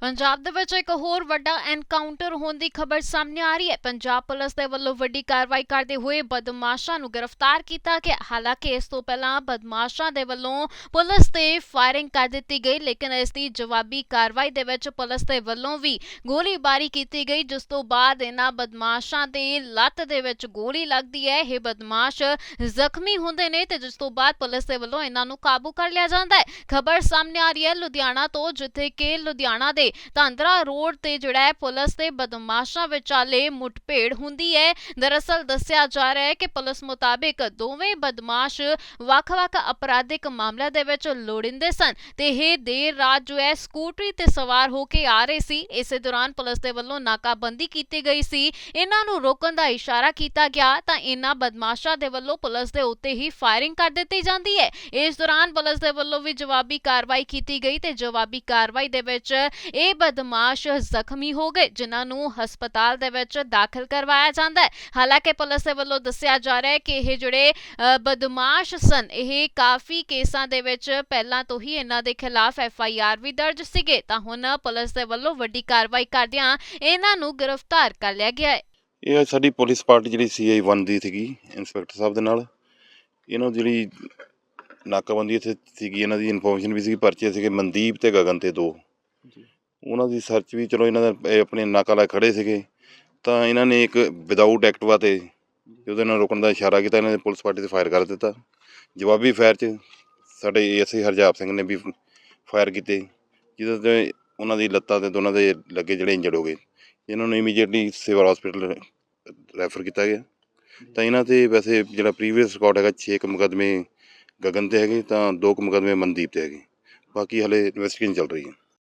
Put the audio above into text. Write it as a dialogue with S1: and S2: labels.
S1: ਪੰਜਾਬ ਦੇ ਵਿੱਚ ਇੱਕ ਹੋਰ ਵੱਡਾ ਐਨਕਾਊਂਟਰ ਹੋਣ ਦੀ ਖਬਰ ਸਾਹਮਣੇ ਆ ਰਹੀ ਹੈ। ਪੰਜਾਬ ਪੁਲਿਸ ਦੇ ਵੱਲੋਂ ਵੱਡੀ ਕਾਰਵਾਈ ਕਰਦੇ ਹੋਏ ਬਦਮਾਸ਼ਾਂ ਨੂੰ ਗ੍ਰਿਫਤਾਰ ਕੀਤਾ ਗਿਆ। ਹਾਲਾਂਕਿ ਇਸ ਤੋਂ ਪਹਿਲਾਂ ਬਦਮਾਸ਼ਾਂ ਦੇ ਵੱਲੋਂ ਪੁਲਿਸ ਤੇ ਫਾਇਰਿੰਗ ਕਰ ਦਿੱਤੀ ਗਈ, ਲੇਕਿਨ ਇਸ ਦੀ ਜਵਾਬੀ ਕਾਰਵਾਈ ਦੇ ਵਿੱਚ ਪੁਲਿਸ ਦੇ ਵੱਲੋਂ ਵੀ ਗੋਲੀਬਾਰੀ ਕੀਤੀ ਗਈ, ਜਿਸ ਤੋਂ ਬਾਅਦ ਇਹਨਾਂ ਬਦਮਾਸ਼ਾਂ ਦੇ ਲੱਤ ਦੇ ਵਿੱਚ ਗੋਲੀ ਲੱਗਦੀ ਹੈ। ਇਹ ਬਦਮਾਸ਼ ਜ਼ਖਮੀ ਹੁੰਦੇ ਨੇ ਤੇ ਜਿਸ ਤੋਂ ਬਾਅਦ ਪੁਲਿਸ ਦੇ ਵੱਲੋਂ ਇਹਨਾਂ ਨੂੰ ਕਾਬੂ ਕਰ ਲਿਆ ਜਾਂਦਾ ਹੈ। ਖਬਰ ਸਾਹਮਣੇ ਆ ਰਹੀ ਹੈ ਲੁਧਿਆਣਾ ਤੋਂ, ਜਿੱਥੇ ਕਿ ਲੁਧਿਆਣਾ ਦੇ ਤਾਂਦਰਾ ਰੋਡ ਤੇ ਜਿਹੜਾ ਹੈ, ਪੁਲਿਸ ਤੇ ਬਦਮਾਸ਼ਾਂ ਵਿਚਾਲੇ ਮੁੱਠਭੇੜ ਹੁੰਦੀ ਹੈ। ਦਰਅਸਲ ਦੱਸਿਆ ਜਾ ਰਿਹਾ ਹੈ ਕਿ ਪੁਲਿਸ ਮੁਤਾਬਿਕ ਦੋਵੇਂ ਬਦਮਾਸ਼ ਵੱਖ-ਵੱਖ ਅਪਰਾਧਿਕ ਮਾਮਲਿਆਂ ਦੇ ਵਿੱਚ ਲੋੜਿੰਦੇ ਸਨ ਤੇ ਇਹ ਦੇਰ ਰਾਤ ਜੋ ਹੈ, ਸਕੂਟਰੀ ਤੇ ਸਵਾਰ ਹੋ ਕੇ ਆ ਰਹੇ ਸੀ। ਇਸੇ ਦੌਰਾਨ ਪੁਲਿਸ ਦੇ ਵੱਲੋਂ ਨਾਕਾਬੰਦੀ ਕੀਤੀ ਗਈ ਸੀ। ਇਹਨਾਂ ਨੂੰ ਰੋਕਣ ਦਾ ਇਸ਼ਾਰਾ ਕੀਤਾ ਗਿਆ ਤਾਂ ਇਹਨਾਂ ਬਦਮਾਸ਼ਾਂ ਦੇ ਵੱਲੋਂ ਪੁਲਿਸ ਦੇ ਉੱਤੇ ਹੀ ਫਾਇਰਿੰਗ ਕਰ ਦਿੱਤੀ ਜਾਂਦੀ ਹੈ। ਇਸ ਦੌਰਾਨ ਪੁਲਿਸ ਦੇ ਵੱਲੋਂ ਵੀ ਜਵਾਬੀ ਕਾਰਵਾਈ ਕੀਤੀ ਗਈ ਤੇ ਜਵਾਬੀ ਕਾਰਵਾਈ ਦੇ ਵਿੱਚ ਇਹ ਬਦਮਾਸ਼ ਜ਼ਖਮੀ ਹੋ ਗਏ ਜਿਨ੍ਹਾਂ ਨੂੰ ਹਸਪਤਾਲ ਦੇ ਵਿੱਚ ਦਾਖਲ ਕਰਵਾਇਆ ਜਾਂਦਾ ਹੈ। ਹਾਲਾਂਕਿ ਪੁਲਿਸ ਦੇ ਵੱਲੋਂ ਦੱਸਿਆ ਜਾ ਰਿਹਾ ਹੈ ਕਿ ਇਹ ਜਿਹੜੇ ਬਦਮਾਸ਼ ਸਨ ਇਹ ਕਾਫੀ ਕੇਸਾਂ ਦੇ ਵਿੱਚ ਪਹਿਲਾਂ ਤੋਂ ਹੀ ਇਹਨਾਂ ਦੇ ਖਿਲਾਫ ਐਫ ਆਈ ਆਰ ਵੀ ਦਰਜ ਸੀਗੇ। ਤਾਂ ਹੁਣ ਪੁਲਿਸ ਦੇ ਵੱਲੋਂ ਵੱਡੀ ਕਾਰਵਾਈ ਕਰਦਿਆਂ ਇਹਨਾਂ ਨੂੰ ਗ੍ਰਿਫਤਾਰ ਕਰ ਲਿਆ ਗਿਆ ਹੈ।
S2: ਇਹ ਸਾਡੀ ਪੁਲਿਸ ਪਾਰਟੀ ਜਿਹੜੀ ਸੀਆਈ 1 ਦੀ ਸੀਗੀ ਇੰਸਪੈਕਟਰ ਸਾਹਿਬ ਦੇ ਨਾਲ। ਇਹਨਾਂ ਜਿਹੜੀ ਨਾਕਾਬੰਦੀ ਇੱਥੇ ਸੀਗੀ ਇਹਨਾਂ ਦੀ ਇਨਫੋਰਮੇਸ਼ਨ ਵੀ ਸੀਗੀ ਪਰਚੇ ਸੀਗੇ ਮਨਦੀਪ ਤੇ ਗਗਨ ਤੇ ਦੋ। ਉਹਨਾਂ ਦੀ ਸਰਚ ਵੀ ਚਲੋ ਇਹਨਾਂ ਦਾ, ਇਹ ਆਪਣੇ ਨਾਕਾ ਲਾ ਖੜੇ ਸੀਗੇ। ਤਾਂ ਇਹਨਾਂ ਨੇ ਇੱਕ ਵਿਦਆਊਟ ਐਕਟਿਵਾ ਤੇ ਉਹਦੇ ਨਾਲ ਰੁਕਣ ਦਾ ਇਸ਼ਾਰਾ ਕੀਤਾ, ਇਹਨਾਂ ਨੇ ਪੁਲਿਸ ਪਾਰਟੀ ਤੇ ਫਾਇਰ ਕਰ ਦਿੱਤਾ। ਜਵਾਬੀ ਫਾਇਰ 'ਚ ਸਾਡੇ ਏਐਸਆਈ ਹਰਜਾਪ ਸਿੰਘ ਨੇ ਵੀ ਫਾਇਰ ਕੀਤੇ, ਜਿਹਦੇ ਤੇ ਉਹਨਾਂ ਦੀ ਲੱਤਾਂ ਤੇ ਦੋਨਾਂ ਦੇ ਲੱਗੇ ਜਿਹੜੇ ਇੰਜਰਡ ਹੋ ਗਏ। ਇਹਨਾਂ ਨੂੰ ਇਮੀਡੀਏਟਲੀ ਸਿਵਲ ਹਸਪੀਟਲ ਰੈਫਰ ਕੀਤਾ ਗਿਆ। ਤਾਂ ਇਹਨਾਂ ਤੇ ਵੈਸੇ ਜਿਹੜਾ ਪ੍ਰੀਵੀਅਸ ਰਿਕਾਰਡ ਹੈਗਾ 6 ਮੁਕੱਦਮੇ ਗਗਨ ਤੇ ਹੈਗੇ, ਤਾਂ 2 ਮੁਕੱਦਮੇ ਮਨਦੀਪ ਤੇ ਹੈਗੇ। ਬਾਕੀ ਹਲੇ ਇਨਵੈਸਟੀਗੇਸ਼ਨ ਚੱਲ ਰਹੀ ਹੈ।